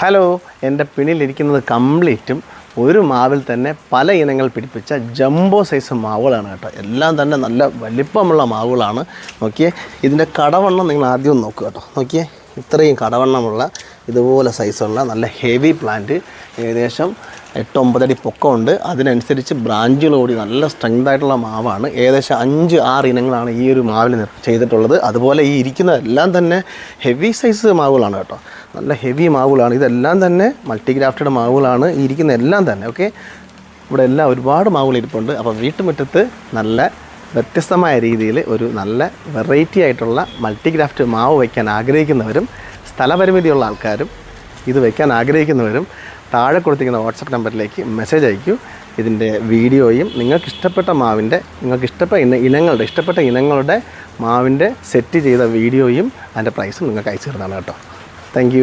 Hello എന്റെ പിന്നിലിരിക്കുന്നത് കംപ്ലീറ്റും ഒരു മാവിൽ തന്നെ പല ഇനങ്ങൾ പിടിപ്പിച്ച ജംബോ സൈസ് മാവുകളാണ് കേട്ടോ. എല്ലാം തന്നെ നല്ല വലിപ്പമുള്ള മാവുകളാണ്. നോക്കിയേ ഇതിന്റെ കടവണ്ണം നിങ്ങൾ ആദ്യം നോക്കുക കേട്ടോ. നോക്കിയേ ഇത്രയും കടവണ്ണമുള്ള ഇതുപോലെ സൈസുള്ള നല്ല ഹെവി പ്ലാന്റ് ഏകദേശം എട്ട് ഒമ്പതടി പൊക്കമുണ്ട്. അതിനനുസരിച്ച് ബ്രാഞ്ചുകളോടി നല്ല സ്ട്രെങ്ത് ആയിട്ടുള്ള മാവാണ്. ഏകദേശം അഞ്ച് ആറ് ഇനങ്ങളാണ് ഈ ഒരു മാവിൽ ചെയ്തിട്ടുള്ളത്. അതുപോലെ ഈ ഇരിക്കുന്നതെല്ലാം തന്നെ ഹെവി സൈസ് മാവുകളാണ് കേട്ടോ. നല്ല ഹെവി മാവുകളാണ്. ഇതെല്ലാം തന്നെ മൾട്ടിഗ്രാഫ്റ്റഡ് മാവുകളാണ്. ഈ ഇരിക്കുന്ന എല്ലാം തന്നെ ഓക്കെ ഇവിടെ എല്ലാം ഒരുപാട് മാവുകൾ ഇരിപ്പുണ്ട്. അപ്പോൾ വീട്ടുമുറ്റത്ത് നല്ല വ്യത്യസ്തമായ രീതിയിൽ ഒരു നല്ല വെറൈറ്റി ആയിട്ടുള്ള മൾട്ടിഗ്രാഫ്റ്റ് മാവ് വയ്ക്കാൻ ആഗ്രഹിക്കുന്നവരും സ്ഥലപരിമിതിയുള്ള ആൾക്കാരും ഇത് വയ്ക്കാൻ ആഗ്രഹിക്കുന്നവരും താഴെ കൊടുത്തിരിക്കുന്ന വാട്സപ്പ് നമ്പറിലേക്ക് മെസ്സേജ് അയക്കൂ. ഇതിന്റെ വീഡിയോയും നിങ്ങൾക്ക് ഇഷ്ടപ്പെട്ട മാവിന്റെ നിങ്ങൾക്ക് ഇഷ്ടപ്പെട്ട ഇന ഇനങ്ങളുടെ ഇഷ്ടപ്പെട്ട ഇനങ്ങളുടെ മാവിന്റെ സെറ്റ് ചെയ്ത വീഡിയോയും അതിന്റെ പ്രൈസും നിങ്ങൾക്ക് അയച്ചു തരുന്നതാണ് കേട്ടോ. താങ്ക്